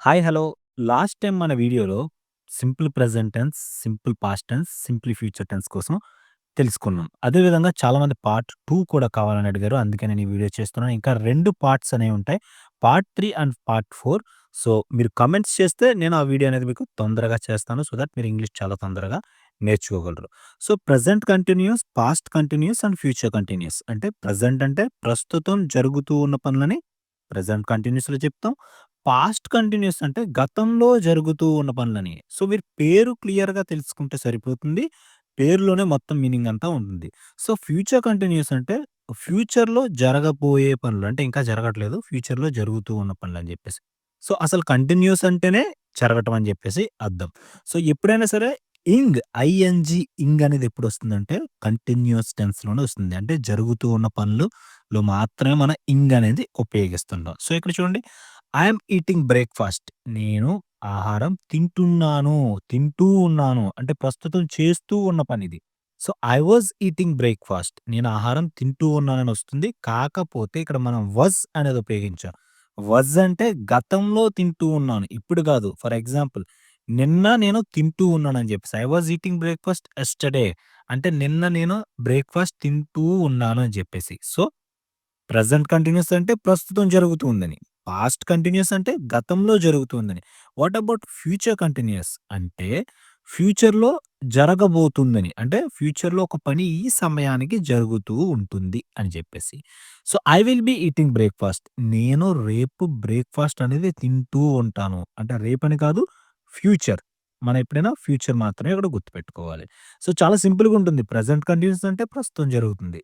Hi! Hello! Last time మన వీడియోలో simple present tense, simple past tense, simple future tense కోసం తెలుసుకున్నాం. అదే విధంగా చాలామంది పార్ట్ టూ కూడా కావాలని అడిగారు. అందుకే నేను ఈ వీడియో చేస్తున్నాను. ఇంకా రెండు పార్ట్స్ అనేవి ఉంటాయి. Part three and part four so, మీరు కమెంట్స్ చేస్తే నేను ఆ వీడియో అనేది మీకు తొందరగా చేస్తాను. సో దట్ మీరు ఇంగ్లీష్ చాలా తొందరగా నేర్చుకోగలరు. So, present continuous past continuous and future continuous అంటే ప్రెజెంట్ అంటే ప్రస్తుతం జరుగుతూ ఉన్న పనులని ప్రెజెంట్ కంటిన్యూస్లో చెప్తాం. పాస్ట్ కంటిన్యూస్ అంటే గతంలో జరుగుతూ ఉన్న పనులని. సో, మీరు పేరు క్లియర్‌గా తెలుసుకుంటే సరిపోతుంది. పేరులోనే మొత్తం మీనింగ్ అంతా ఉంటుంది. సో, ఫ్యూచర్ కంటిన్యూస్ అంటే ఫ్యూచర్‌లో జరగబోయే పనులు. అంటే ఇంకా జరగట్లేదు. ఫ్యూచర్‌లో జరుగుతూ ఉన్న పనులని జెప్పేసి. సో, అసలు కంటిన్యూస్ అంటేనే జరగటం అని జెప్పేసి అర్థం. సో, ఎప్పుడైనా సరే ఇంగ్, ఐఎన్జి ఇంగ్ అనేది ఎప్పుడొస్తుందంటే కంటిన్యూయస్ టెన్స్‌లోనే వస్తుంది. అంటే జరుగుతూ ఉన్న పనులులో మాత్రమే మనం ఇంగ్ అనేది ఉపయోగిస్తుంటాం. సో, ఇక్కడ చూడండి ఐ ఈటింగ్ బ్రేక్‌ఫాస్ట్. నేను ఆహారం తింటున్నాను. తింటూ ఉన్నాను. అంటే ప్రస్తుతం చేస్తూ ఉన్న పనిది. So, I was eating breakfast. నేను ఆహారం తింటూ ఉన్నానని వస్తుంది. కాకపోతే ఇక్కడ మనం వజ్ అనేది ఉపయోగించాం. వజ్ అంటే గతంలో తింటూ ఉన్నాను. ఇప్పుడు కాదు ఫర్ ఎగ్జాంపుల్ నిన్న నేను తింటూ ఉన్నానని చెప్పేసి I was eating breakfast yesterday. అంటే నిన్న నేను బ్రేక్‌ఫాస్ట్ తింటూ ఉన్నాను అని చెప్పేసి సో, ప్రెజెంట్ కంటిన్యూయస్ అంటే ప్రస్తుతం జరుగుతూ ఉందని. పాస్ట్ కంటిన్యూస్ అంటే గతంలో జరుగుతుందని. వాట్ అబౌట్ ఫ్యూచర్ కంటిన్యూస్ అంటే ఫ్యూచర్‌లో జరగబోతుందని. అంటే ఫ్యూచర్‌లో ఒక పని ఈ సమయానికి జరుగుతూ ఉంటుంది అని చెప్పేసి so, I will be eating breakfast. నేను రేపు బ్రేక్‌ఫాస్ట్ అనేది తింటూ ఉంటాను. అంటే రేపని కాదు ఫ్యూచర్. మనం ఎప్పుడైనా ఫ్యూచర్ మాత్రమే ఇక్కడ గుర్తుపెట్టుకోవాలి. సో, చాలా సింపుల్‌గా ఉంటుంది. ప్రజెంట్ కంటిన్యూస్ అంటే ప్రస్తుతం జరుగుతుంది.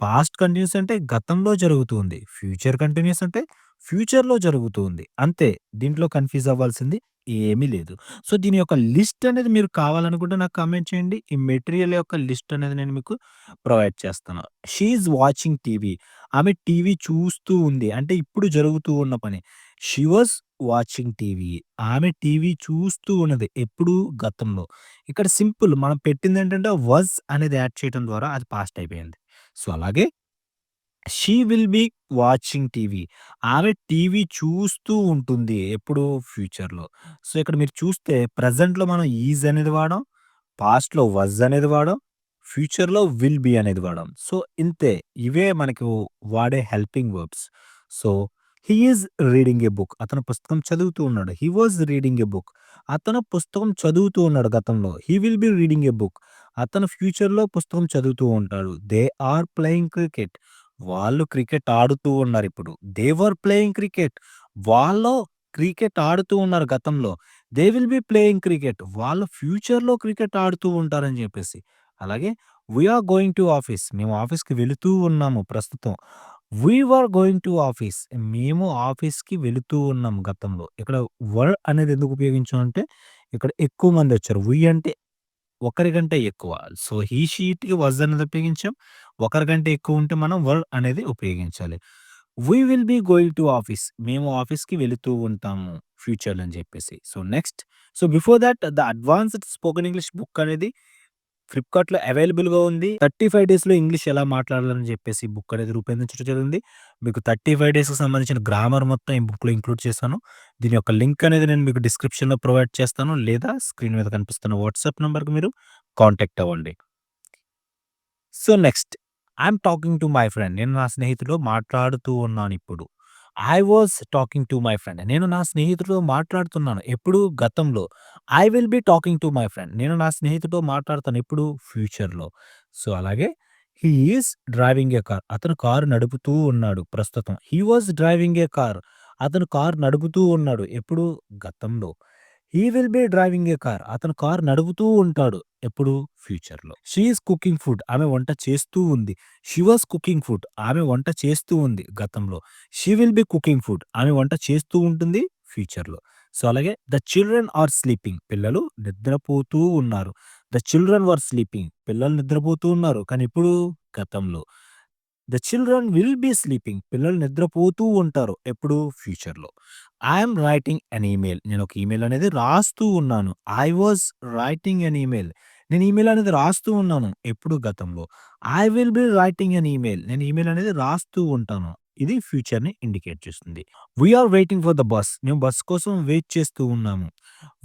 పాస్ట్ కంటిన్యూస్ అంటే గతంలో జరుగుతుంది. ఫ్యూచర్ కంటిన్యూస్ అంటే ఫ్యూచర్‌లో జరుగుతుంది. అంతే. దీంట్లో కన్‌ఫ్యూజ్ అవ్వాల్సింది ఏమీ లేదు. సో, దీని యొక్క లిస్ట్ అనేది మీరు కావాలనుకుంటే నాకు కామెంట్ చేయండి. ఈ మెటీరియల్ యొక్క లిస్ట్ అనేది నేను మీకు ప్రొవైడ్ చేస్తాను. She is watching TV. ఆమె టీవీ చూస్తూ ఉంది. అంటే ఇప్పుడు జరుగుతూ ఉన్న పని. She was watching TV. ఆమె టీవీ చూస్తూ ఉన్నది. ఎప్పుడు? గతంలో. ఇక్కడ సింపుల్ మనం పెట్టిందేంటంటే వాస్ అనేది యాడ్ చేయడం ద్వారా అది పాస్ట్ అయిపోయింది. సో, అలాగే she will be watching TV. ఆమె టీవీ చూస్తూ ఉంటుంది. ఎప్పుడు? ఫ్యూచర్‌లో. సో, ఇక్కడ మీరు చూస్తే ప్రెజెంట్‌లో మనం ఈజ్ అనేది వాడాం. పాస్ట్‌లో వజ్ అనేది వాడాం. ఫ్యూచర్‌లో విల్ బి అనేది వాడాం. సో, ఇంతే. ఇవే మనకు వాడే helping verbs. So, he is reading a book. అతను పుస్తకం చదువుతూ ఉన్నాడు. He was reading a book. అతను పుస్తకం చదువుతూ ఉన్నాడు గతంలో. He will be reading a book. అతను ఫ్యూచర్‌లో పుస్తకం చదువుతూ ఉంటాడు. They are playing cricket. వాళ్ళు క్రికెట్ ఆడుతూ ఉన్నారిప్పుడు. They were playing cricket. వాళ్ళు క్రికెట్ ఆడుతూ ఉన్నారు గతంలో. They will be playing cricket. వాళ్ళు ఫ్యూచర్‌లో క్రికెట్ ఆడుతూ ఉంటారని జెప్పేసి. అలాగే we are going to office. మేము ఆఫీస్‌కి వెళుతూ ఉన్నాము ప్రస్తుతం. We were going to office. మేము ఆఫీస్‌కి వెళుతూ ఉన్నాం గతంలో. ఇక్కడ వర్ అనేది ఎందుకు ఉపయోగించాం అంటే ఇక్కడ ఎక్కువ మందొచ్చారు. వి అంటే ఒకరికంటే ఎక్కువ. సో, హీ, షీట్‌కి వజ్ అనేది ఉపయోగించాం. ఒకరికంటే ఎక్కువ ఉంటే మనం వర్ అనేది ఉపయోగించాలి. We will be going to office. మేము ఆఫీస్‌కి వెళుతూ ఉంటాము ఫ్యూచర్‌లో అని చెప్పేసి. So, next so, before that the advanced spoken English book అనేది ఫ్లిప్‌కార్ట్‌లో అవైలబుల్‌గా ఉంది. 35 డేస్‌లో ఇంగ్లీష్ ఎలా మాట్లాడాలని చెప్పేసి బుక్ అనేది రూపొందించడం జరిగింది. మీకు 35 డేస్‌కి సంబంధించిన గ్రామర్ మొత్తం ఈ బుక్‌లో ఇంక్లూడ్ చేశాను. దీని యొక్క లింక్ అనేది నేను మీకు డిస్క్రిప్షన్‌లో ప్రొవైడ్ చేస్తాను. లేదా స్క్రీన్ మీద కనిపిస్తున్న వాట్సాప్ నెంబర్కి మీరు కాంటాక్ట్ అవ్వండి. So, next I talking to my friend. నేను నా స్నేహితుడు మాట్లాడుతూ ఉన్నాను ఇప్పుడు I was talking to my friend. నేను నా స్నేహితుడితో మాట్లాడుతున్నాను. ఎప్పుడు? గతంలో. I will be talking to my friend. నేను నా స్నేహితుడితో మాట్లాడుతాను ఎప్పుడు? ఫ్యూచర్‌లో. సో, అలాగే he is driving a car. అతను కారు నడుపుతూ ఉన్నాడు ప్రస్తుతం. He was driving a car. అతను కారు నడుపుతూ ఉన్నాడు. ఎప్పుడు? గతంలో. He will be driving a car. అతను కార్ నడుపుతూ ఉంటాడు. ఎప్పుడు? ఫ్యూచర్‌లో. She is cooking food. ఆమె వంట చేస్తూ ఉంది. She was cooking food. ఆమె వంట చేస్తూ ఉంది గతంలో. She will be cooking food. ఆమె వంట చేస్తూ ఉంటుంది ఫ్యూచర్‌లో. సో, అలాగే ద చిల్డ్రన్ ఆర్ స్లీపింగ్. పిల్లలు నిద్రపోతూ ఉన్నారు. The children were sleeping. పిల్లలు నిద్రపోతూ ఉన్నారు. కానీ ఇప్పుడు గతంలో. The children will be sleeping. పిల్లలు నిద్రపోతూ ఉంటారు. ఎప్పుడు? ఫ్యూచర్‌లో. I writing an email. నేను ఒక ఈమెయిల్ అనేది రాస్తూ ఉన్నాను. I was writing an email. నేను ఈమెయిల్ అనేది రాస్తూ ఉన్నాను. ఎప్పుడు? గతంలో. I will be writing an email. నేను ఈమెయిల్ అనేది రాస్తూ ఉంటాను. ఇది ఫ్యూచర్‌ని ఇండికేట్ చేస్తుంది. We are waiting for the bus. మేము బస్ కోసం వెయిట్ చేస్తూ ఉన్నాము.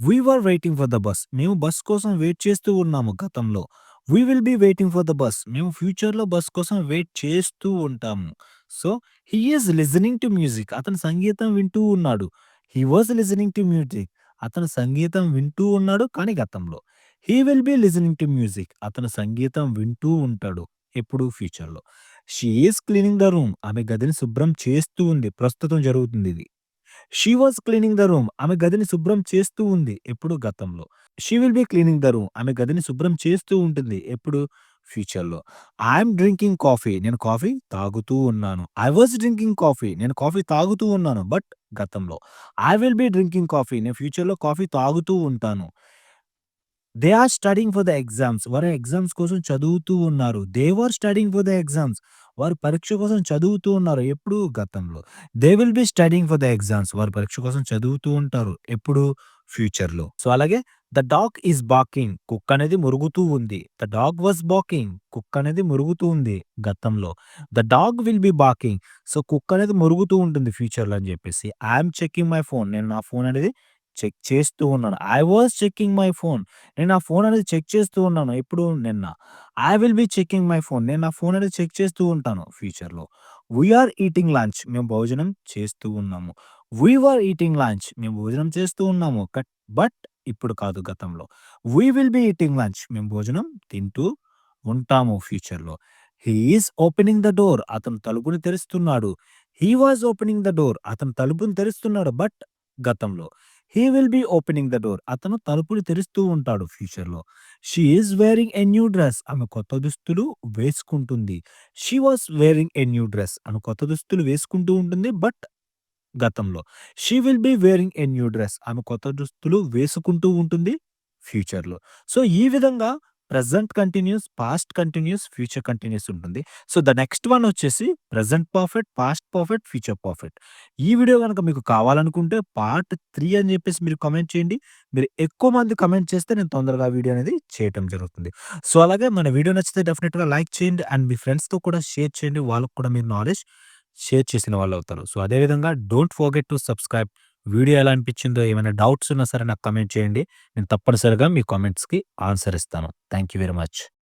We waiting for the bus. మేము బస్ కోసం వెయిట్ చేస్తూ ఉన్నాము గతంలో. We will be waiting for the bus. మేము ఫ్యూచర్‌లో బస్ కోసం వెయిట్ చేస్తూ ఉంటాము. So, he is listening to music. అతను సంగీతం వింటూ ఉన్నాడు. He was listening to music. అతను సంగీతం వింటూ ఉన్నాడు కానీ గతంలో. He will be listening to music. అతను సంగీతం వింటూ ఉంటాడు. ఎప్పుడు ఫ్యూచర్‌లో. She is cleaning the room. ఆమె గదిని శుభ్రం చేస్తూ ఉంది. ప్రస్తుతం జరుగుతుంది ఇది she was cleaning the room. ఆమె గదిని శుభ్రం చేస్తూ ఉంది. ఎప్పుడు గతంలో. She will be cleaning the room. ఆమె గదిని శుభ్రం చేస్తూ ఉంటుంది. ఎప్పుడు ఫ్యూచర్‌లో. I drinking coffee. నేను కాఫీ తాగుతూ ఉన్నాను. I was drinking coffee. నేను కాఫీ తాగుతూ ఉన్నాను. బట్ గతంలో. I will be drinking coffee. నేను ఫ్యూచర్‌లో కాఫీ తాగుతూ ఉంటాను. They are studying for the exams. వారు ఎగ్జామ్స్ కోసం చదువుతూ ఉన్నారు. They were studying for the exams. వారు పరీక్ష కోసం చదువుతూ ఉన్నారు. ఎప్పుడు గతంలో. They will be studying for the exams. వారు పరీక్ష కోసం చదువుతూ ఉంటారు. ఎప్పుడు ఫ్యూచర్‌లో. సో, అలాగే ద డాగ్ ఈస్ బాకింగ్ కుక్ అనేది మురుగుతూ ఉంది. ద డాగ్ వాజ్ బాకింగ్ కుక్ అనేది మురుగుతూ ఉంది గతంలో. The dog will be barking so, cook అనేది మురుగుతూ ఉంటుంది ఫ్యూచర్‌లో అని చెప్పేసి. I'm am checking my phone. నేను నా ఫోన్ అనేది చెక్ చేస్తూ ఉన్నాను. I was checking my phone. నేను నా ఫోన్ అనేది చెక్ చేస్తూ ఉన్నాను. ఎప్పుడు నిన్న. I will be checking my phone. నేను నా ఫోన్ అనేది చెక్ చేస్తూ ఉంటాను ఫ్యూచర్‌లో. We are eating lunch. మేము భోజనం చేస్తూ ఉన్నాము. We eating lunch. మేము భోజనం చేస్తూ ఉన్నాము. కట్ బట్ ఇప్పుడు కాదు గతంలో. We will be eating lunch. మేము భోజనం తింటూ ఉంటాము ఫ్యూచర్‌లో. He is opening the door. అతను తలుపుని తెరుస్తున్నాడు. He was opening the door. అతను తలుపుని తెరుస్తున్నాడు. బట్ గతంలో. He will be opening the door. అతను తలుపులు తెరుస్తూ ఉంటాడు ఫ్యూచర్‌లో. She is wearing a new dress. ఆమె కొత్త దుస్తులు వేసుకుంటుంది. She was wearing a new dress. ఆమె కొత్త దుస్తులు వేసుకుంటూ ఉంటుంది. బట్ గతంలో. She will be wearing a new dress. ఆమె కొత్త దుస్తులు వేసుకుంటూ ఉంటుంది ఫ్యూచర్‌లో. సో, ఈ విధంగా present continuous, past continuous, future continuous ఉంటుంది. సో, ద నెక్స్ట్ వన్ వచ్చేసి present perfect, past perfect, future perfect. ఈ వీడియో కనుక మీకు కావాలనుకుంటే పార్ట్ త్రీ అని చెప్పేసి మీరు కమెంట్ చేయండి. మీరు ఎక్కువ మంది కమెంట్ చేస్తే నేను తొందరగా వీడియో అనేది చేయటం జరుగుతుంది. సో, అలాగే మన వీడియో నచ్చితే డెఫినెట్గా లైక్ చేయండి అండ్ మీ ఫ్రెండ్స్‌తో కూడా షేర్ చేయండి. వాళ్ళకి కూడా మీరు నాలెడ్జ్ షేర్ చేసిన వాళ్ళు అవుతారు సో, అదే విధంగా don't forget to subscribe. Video ఎలా అనిపించిందో ఏమైనా డౌట్స్ ఉన్నా సరే నాకు కామెంట్ చేయండి. నేను తప్పనిసరిగా మీ కామెంట్స్‌కి ఆన్సర్ ఇస్తాను. Thank you very much.